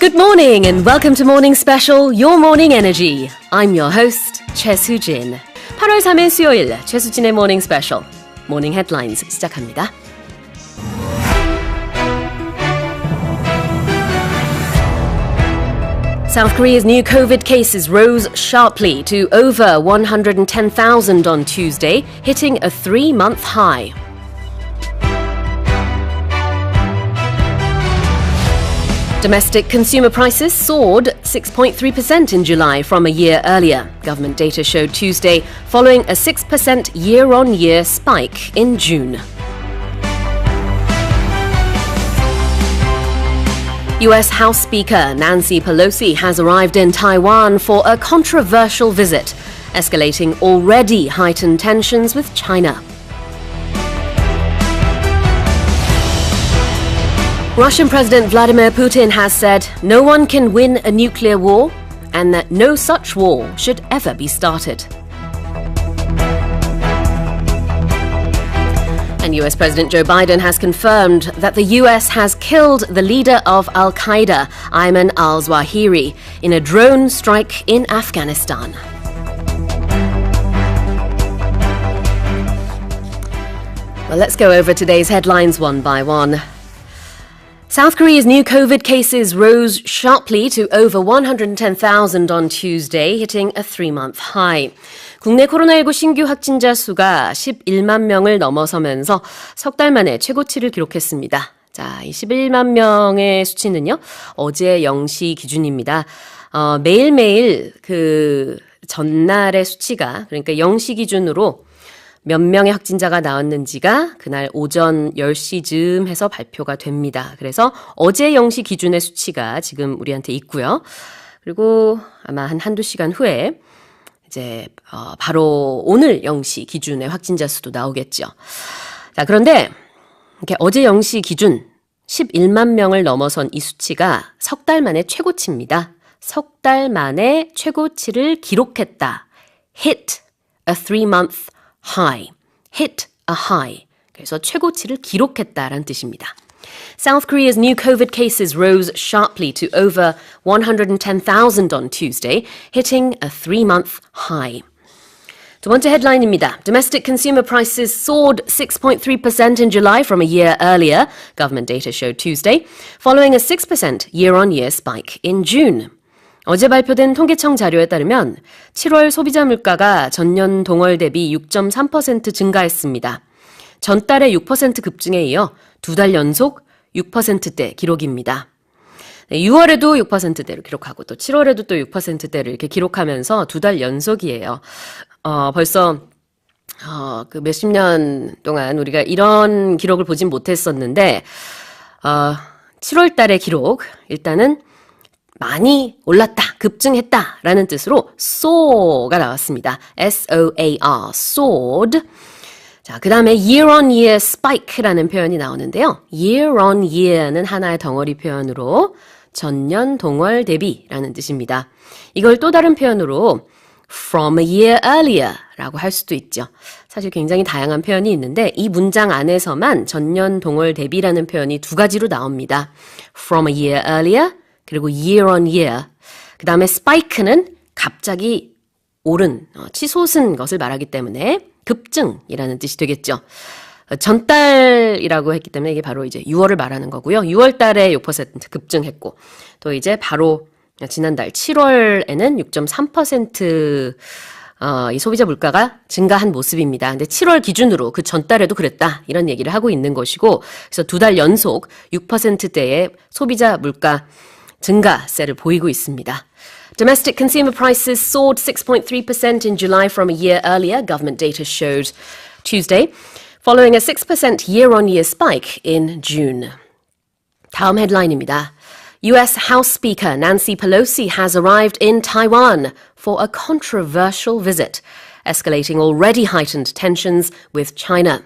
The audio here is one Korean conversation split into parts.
Good morning and welcome to Morning Special, Your Morning Energy. I'm your host, 최수진. 8월 3일 수요일, 최수진의 Morning Special, Morning Headlines 시작합니다. South Korea's new COVID cases rose sharply to over 110,000 on Tuesday, hitting a three month high. Domestic consumer prices soared 6.3% in July from a year earlier. Government data showed Tuesday, following a 6% year on year spike in June. US House Speaker Nancy Pelosi has arrived in Taiwan for a controversial visit, escalating already heightened tensions with China. Russian President Vladimir Putin has said no one can win a nuclear war and that no such war should ever be started. And US President Joe Biden has confirmed that the US has killed the leader of Al Qaeda, Ayman al Zawahiri, in a drone strike in Afghanistan. Well, let's go over today's headlines one by one. South Korea's new COVID cases rose sharply to over 110,000 on Tuesday, hitting a three month high. 국내 코로나19 신규 확진자 수가 11만 명을 넘어서면서 석 달 만에 최고치를 기록했습니다. 자, 이 11만 명의 수치는요, 어제 0시 기준입니다. 어, 매일매일 그 전날의 수치가, 그러니까 0시 기준으로 몇 명의 확진자가 나왔는지가 그날 오전 10시쯤 해서 발표가 됩니다. 그래서 어제 0시 기준의 수치가 지금 우리한테 있고요. 그리고 아마 한 한두 시간 후에 이제 어 바로 오늘 0시 기준의 확진자 수도 나오겠죠. 자, 그런데 이렇게 어제 0시 기준 11만 명을 넘어선 이 수치가 석 달 만에 최고치입니다. 석 달 만에 최고치를 기록했다. hit a three month high, hit a high. 그래서 최고치를 기록했다라는 뜻입니다. South Korea's new COVID cases rose sharply to over 110,000 on Tuesday, hitting a three-month high. 두 번째 헤드라인입니다. Domestic consumer prices soared 6.3% in July from a year earlier, government data showed Tuesday, following a 6% year-on-year spike in June. 어제 발표된 통계청 자료에 따르면 7월 소비자 물가가 전년 동월 대비 6.3% 증가했습니다. 전달의 6% 급증에 이어 두 달 연속 6%대 기록입니다. 6월에도 6%대를 기록하고 또 7월에도 또 6%대를 이렇게 기록하면서 두 달 연속이에요. 어, 벌써 어, 그 몇십 년 동안 우리가 이런 기록을 보진 못했었는데 어, 7월 달의 기록 일단은 많이 올랐다, 급증했다 라는 뜻으로 soar가 나왔습니다. S-O-A-R, soared. 자, 그 다음에 year on year spike라는 표현이 나오는데요. year on year는 하나의 덩어리 표현으로 전년 동월 대비라는 뜻입니다. 이걸 또 다른 표현으로 from a year earlier 라고 할 수도 있죠. 사실 굉장히 다양한 표현이 있는데 이 문장 안에서만 전년 동월 대비라는 표현이 두 가지로 나옵니다. from a year earlier 그리고 year on year. 그 다음에 spike는 갑자기 오른, 어, 치솟은 것을 말하기 때문에 급증이라는 뜻이 되겠죠. 어, 전달이라고 했기 때문에 이게 바로 이제 6월을 말하는 거고요. 6월 달에 6% 급증했고, 또 이제 바로 지난달 7월에는 6.3% 어, 이 소비자 물가가 증가한 모습입니다. 근데 7월 기준으로 그 전달에도 그랬다. 이런 얘기를 하고 있는 것이고, 그래서 두 달 연속 6%대의 소비자 물가 증가세를 보이고 있습니다. Domestic consumer prices soared 6.3% in July from a year earlier, government data showed Tuesday, following a 6% year-on-year spike in June. 다음 헤드라인입니다. US House Speaker Nancy Pelosi has arrived in Taiwan for a controversial visit, escalating already heightened tensions with China.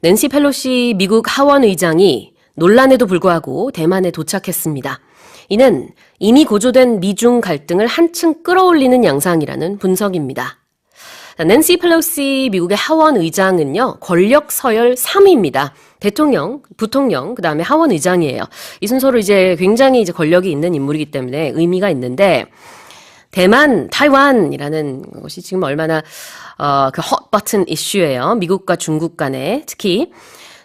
낸시 펠로시 미국 하원 의장이 논란에도 불구하고 대만에 도착했습니다. 이는 이미 고조된 미중 갈등을 한층 끌어올리는 양상이라는 분석입니다. 낸시 펠로시 미국의 하원 의장은요, 권력 서열 3위입니다. 대통령, 부통령, 그 다음에 하원 의장이에요. 이 순서로 이제 굉장히 이제 권력이 있는 인물이기 때문에 의미가 있는데, 대만, 타이완이라는 것이 지금 얼마나, 어, 그 헛 버튼 이슈예요. 미국과 중국 간에 특히.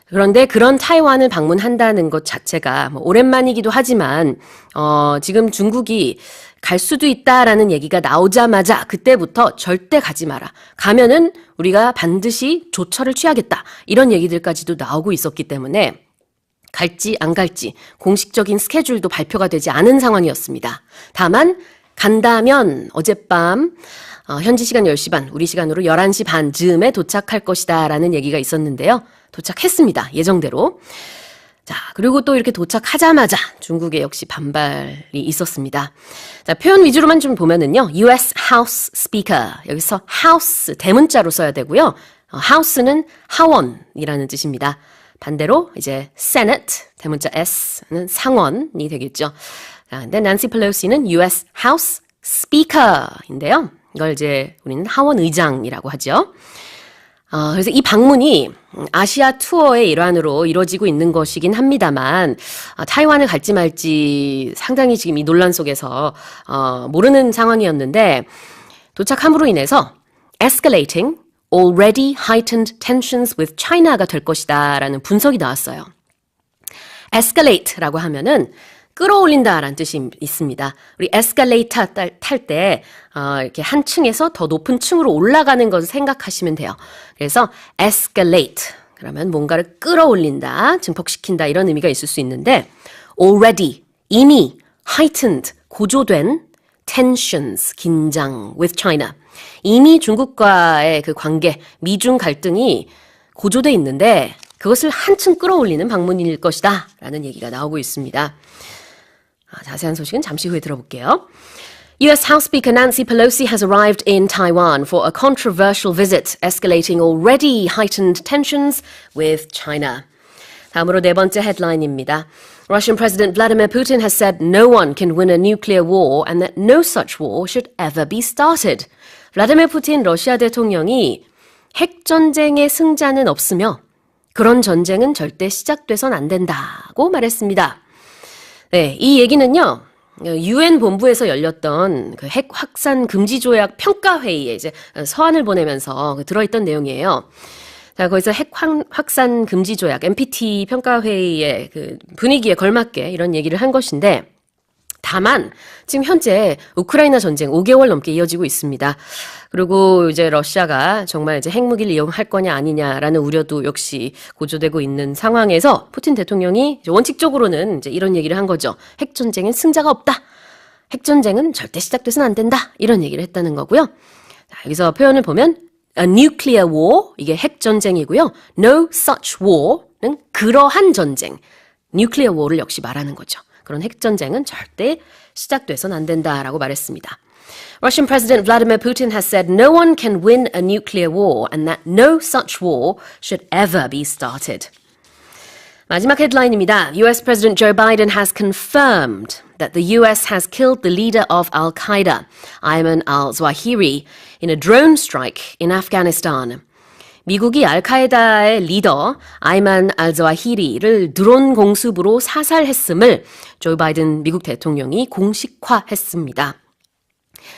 그런데 그런 타이완을 방문한다는 것 자체가 뭐 오랜만이기도 하지만, 어, 지금 중국이 갈 수도 있다라는 얘기가 나오자마자 그때부터 절대 가지 마라. 가면은 우리가 반드시 조처를 취하겠다. 이런 얘기들까지도 나오고 있었기 때문에 갈지 안 갈지 공식적인 스케줄도 발표가 되지 않은 상황이었습니다. 다만 간다면 어젯밤 어, 현지 시간 10시 반, 우리 시간으로 11시 반 즈음에 도착할 것이다 라는 얘기가 있었는데요. 도착했습니다. 예정대로. 자, 그리고 또 이렇게 도착하자마자 중국에 역시 반발이 있었습니다. 자, 표현 위주로만 좀 보면은요. US House Speaker. 여기서 House 대문자로 써야 되고요. 어, House는 하원이라는 뜻입니다. 반대로 이제 Senate 대문자 S는 상원이 되겠죠. 자, 근데 난시 펠로시는 US House Speaker인데요. 이걸 이제 우리는 하원 의장이라고 하죠. 어, 그래서 이 방문이 아시아 투어의 일환으로 이루어지고 있는 것이긴 합니다만 어, 타이완을 갈지 말지 상당히 지금 이 논란 속에서 어, 모르는 상황이었는데 도착함으로 인해서 escalating already heightened tensions with China가 될 것이다라는 분석이 나왔어요. escalate라고 하면은 끌어올린다라는 뜻이 있습니다. 우리 에스컬레이터 탈 때, 어, 이렇게 한 층에서 더 높은 층으로 올라가는 것을 생각하시면 돼요. 그래서 escalate. 그러면 뭔가를 끌어올린다, 증폭시킨다, 이런 의미가 있을 수 있는데, already, 이미, heightened, 고조된 tensions, 긴장 with China. 이미 중국과의 그 관계, 미중 갈등이 고조돼 있는데, 그것을 한층 끌어올리는 방문일 것이다. 라는 얘기가 나오고 있습니다. 자세한 소식은 잠시 후에 들어볼게요. US House Speaker Nancy Pelosi has arrived in Taiwan for a controversial visit, escalating already heightened tensions with China. 다음으로 네 번째 헤드라인입니다. Russian President Vladimir Putin has said no one can win a nuclear war and that no such war should ever be started. 블라디미르 푸틴 러시아 대통령이 핵 전쟁의 승자는 없으며 그런 전쟁은 절대 시작돼선 안 된다고 말했습니다. 네, 이 얘기는요. 유엔 본부에서 열렸던 그 핵 확산 금지 조약 평가 회의에 이제 서한을 보내면서 그 들어있던 내용이에요. 자, 거기서 핵 확산 금지 조약 NPT 평가 회의의 그 분위기에 걸맞게 이런 얘기를 한 것인데 다만 지금 현재 우크라이나 전쟁 5개월 넘게 이어지고 있습니다. 그리고 이제 러시아가 정말 이제 핵무기를 이용할 거냐 아니냐라는 우려도 역시 고조되고 있는 상황에서 푸틴 대통령이 원칙적으로는 이제 이런 얘기를 한 거죠. 핵 전쟁엔 승자가 없다. 핵 전쟁은 절대 시작돼서는 안 된다. 이런 얘기를 했다는 거고요. 자, 여기서 표현을 보면 a nuclear war 이게 핵 전쟁이고요. no such war는 그러한 전쟁. nuclear war를 역시 말하는 거죠. 그런 핵전쟁은 절대 시작돼선 안 된다라고 말했습니다. Russian President Vladimir Putin has said no one can win a nuclear war and that no such war should ever be started. 마지막 헤드라인입니다. US President Joe Biden has confirmed that the US has killed the leader of Al Qaeda, Ayman al Zawahiri, in a drone strike in Afghanistan. 미국이 알카에다의 리더 아이만 알자와히리를 드론 공습으로 사살했음을 조 바이든 미국 대통령이 공식화했습니다.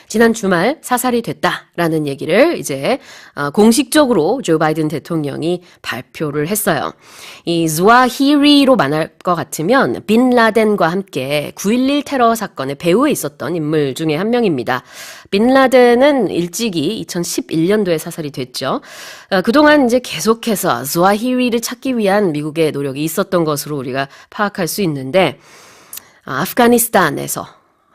지난 주말 사살이 됐다라는 얘기를 이제 어, 공식적으로 조 바이든 대통령이 발표를 했어요. 이 zuahiri로 말할 것 같으면 빈 라덴과 함께 9.11 테러 사건의 배후에 있었던 인물 중에 한 명입니다. 빈 라덴은 일찍이 2011년도에 사살이 됐죠. 어, 그동안 이제 계속해서 zuahiri를 찾기 위한 미국의 노력이 있었던 것으로 우리가 파악할 수 있는데 아, 아프가니스탄에서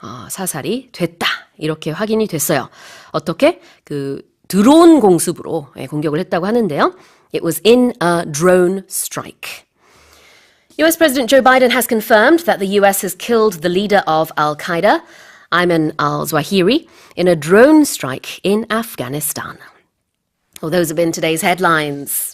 어, 사살이 됐다. 이렇게 확인이 됐어요. 어떻게? 그 드론 공습으로 공격을 했다고 하는데요. It was in a drone strike. US President Joe Biden has confirmed that the US has killed the leader of Al Qaeda, Ayman al Zawahiri, in a drone strike in Afghanistan. Well, those have been today's headlines.